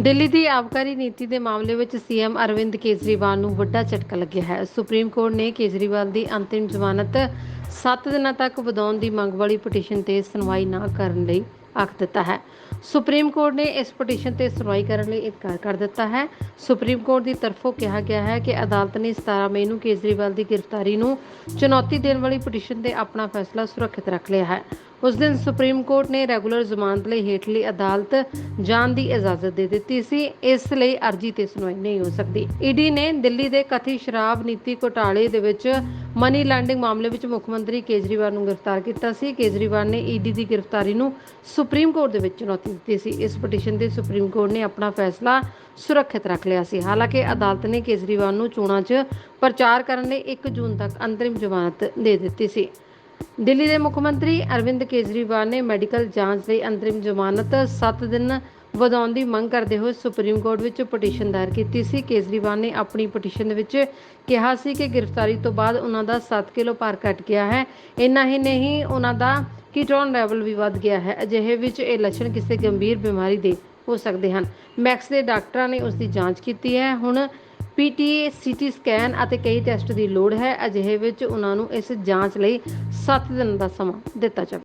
ਦਿੱਲੀ ਦੀ ਆਬਕਾਰੀ ਨੀਤੀ ਦੇ ਮਾਮਲੇ ਵਿੱਚ ਸੀਐਮ ਅਰਵਿੰਦ ਕੇਜਰੀਵਾਲ ਨੂੰ ਵੱਡਾ ਝਟਕਾ ਲੱਗਿਆ ਹੈ। ਸੁਪਰੀਮ ਕੋਰਟ ਨੇ ਕੇਜਰੀਵਾਲ ਦੀ ਅੰਤਿਮ ਜ਼ਮਾਨਤ 7 ਦਿਨਾਂ ਤੱਕ ਵਧਾਉਣ ਦੀ ਮੰਗ ਵਾਲੀ ਪਟੀਸ਼ਨ ਤੇ ਸੁਣਵਾਈ ਨਾ ਕਰਨ ਲਈ ਆਖ ਦਿੱਤਾ ਹੈ। ਸੁਪਰੀਮ ਕੋਰਟ ਨੇ ਇਸ ਪਟੀਸ਼ਨ ਤੇ ਸੁਣਵਾਈ ਕਰਨ ਲਈ ਇਨਕਾਰ ਕਰ ਦਿੱਤਾ ਹੈ। ਸੁਪਰੀਮ ਕੋਰਟ ਦੀ ਤਰਫੋਂ ਕਿਹਾ ਗਿਆ ਹੈ ਕਿ ਅਦਾਲਤ ਨੇ 17 ਮਈ ਨੂੰ ਕੇਜਰੀਵਾਲ ਦੀ ਗ੍ਰਿਫਤਾਰੀ ਨੂੰ ਚੁਣੌਤੀ ਦੇਣ ਵਾਲੀ ਪਟੀਸ਼ਨ ਤੇ ਆਪਣਾ ਫੈਸਲਾ ਸੁਰੱਖਿਅਤ ਰੱਖ ਲਿਆ ਹੈ। ਉਸ ਦਿਨ ਸੁਪਰੀਮ ਕੋਰਟ ਨੇ ਰੈਗੂਲਰ ਜ਼ਮਾਨਤ ਲਈ ਹੇਠਲੀ ਅਦਾਲਤ ਜਾਣ ਦੀ ਇਜਾਜ਼ਤ ਦੇ ਦਿੱਤੀ ਸੀ। ਇਸ ਲਈ ਅਰਜ਼ੀ ਤੇ ਸੁਣਵਾਈ ਨਹੀਂ ਹੋ ਸਕਦੀ। ਈਡੀ ਨੇ ਦਿੱਲੀ ਦੇ ਕਥਿਤ ਸ਼ਰਾਬ ਨੀਤੀ ਘੁਟਾਲੇ ਦੇ ਵਿੱਚ ਮਨੀ ਲੈਂਡਿੰਗ ਮਾਮਲੇ ਵਿੱਚ ਮੁੱਖ ਮੰਤਰੀ ਕੇਜਰੀਵਾਲ ਨੂੰ ਗ੍ਰਿਫਤਾਰ ਕੀਤਾ ਸੀ। ਕੇਜਰੀਵਾਲ ਨੇ ਈਡੀ ਦੀ ਗ੍ਰਿਫਤਾਰੀ ਨੂੰ ਸੁਪਰੀਮ ਕੋਰਟ ਦੇ ਵਿੱਚ ਚੁਣੌਤੀ ਦਿੱਤੀ ਸੀ। ਇਸ ਪਟੀਸ਼ਨ ਤੇ ਸੁਪਰੀਮ ਕੋਰਟ ਨੇ ਆਪਣਾ ਫੈਸਲਾ ਸੁਰੱਖਿਅਤ ਰੱਖ ਲਿਆ ਸੀ। ਹਾਲਾਂਕਿ ਅਦਾਲਤ ਨੇ ਕੇਜਰੀਵਾਲ ਨੂੰ ਚੋਣਾਂ 'ਚ ਪ੍ਰਚਾਰ ਕਰਨ ਲਈ 1 ਜੂਨ ਤੱਕ ਅੰਤਰਿਮ ਜ਼ਮਾਨਤ ਦੇ ਦਿੱਤੀ ਸੀ। ਦਿੱਲੀ ਦੇ ਮੁੱਖ ਮੰਤਰੀ ਅਰਵਿੰਦ ਕੇਜਰੀਵਾਲ ਨੇ ਮੈਡੀਕਲ ਜਾਂਚ ਲਈ ਅੰਤਰਿਮ ਜ਼ਮਾਨਤ 7 ਦਿਨ ਵਧਾਉਣ ਦੀ ਮੰਗ ਕਰਦੇ ਹੋਏ ਸੁਪਰੀਮ ਕੋਰਟ ਵਿੱਚ ਪਟੀਸ਼ਨ ਦਾਇਰ ਕੀਤੀ ਸੀ। ਕੇਜਰੀਵਾਲ ਨੇ ਆਪਣੀ ਪਟੀਸ਼ਨ ਵਿੱਚ ਕਿਹਾ ਸੀ ਕਿ ਗ੍ਰਿਫਤਾਰੀ ਤੋਂ ਬਾਅਦ ਉਹਨਾਂ ਦਾ 7 ਕਿਲੋ ਭਾਰ ਘਟ ਗਿਆ ਹੈ। ਇੰਨਾ ਹੀ ਨਹੀਂ, ਉਹਨਾਂ ਦਾ ਕੀਟੋਨ ਲੈਵਲ ਵੀ ਵੱਧ ਗਿਆ ਹੈ। ਅਜਿਹੇ ਵਿੱਚ ਇਹ ਲੱਛਣ ਕਿਸੇ ਗੰਭੀਰ ਬਿਮਾਰੀ ਦੇ ਹੋ ਸਕਦੇ ਹਨ। ਮੈਕਸ ਦੇ ਡਾਕਟਰਾਂ ਨੇ ਉਸ ਦੀ ਜਾਂਚ ਕੀਤੀ ਹੈ। ਹੁਣ ਪੀਟੀਏ ਸੀਟੀ ਸਕੈਨ ਅਤੇ ਕਈ ਟੈਸਟ ਦੀ ਲੋੜ ਹੈ। ਅਜਿਹੇ ਵਿੱਚ ਉਹਨਾਂ ਨੂੰ ਇਸ ਜਾਂਚ ਲਈ 7 ਦਿਨ ਦਾ ਸਮਾਂ ਦਿੱਤਾ ਜਾਵੇ।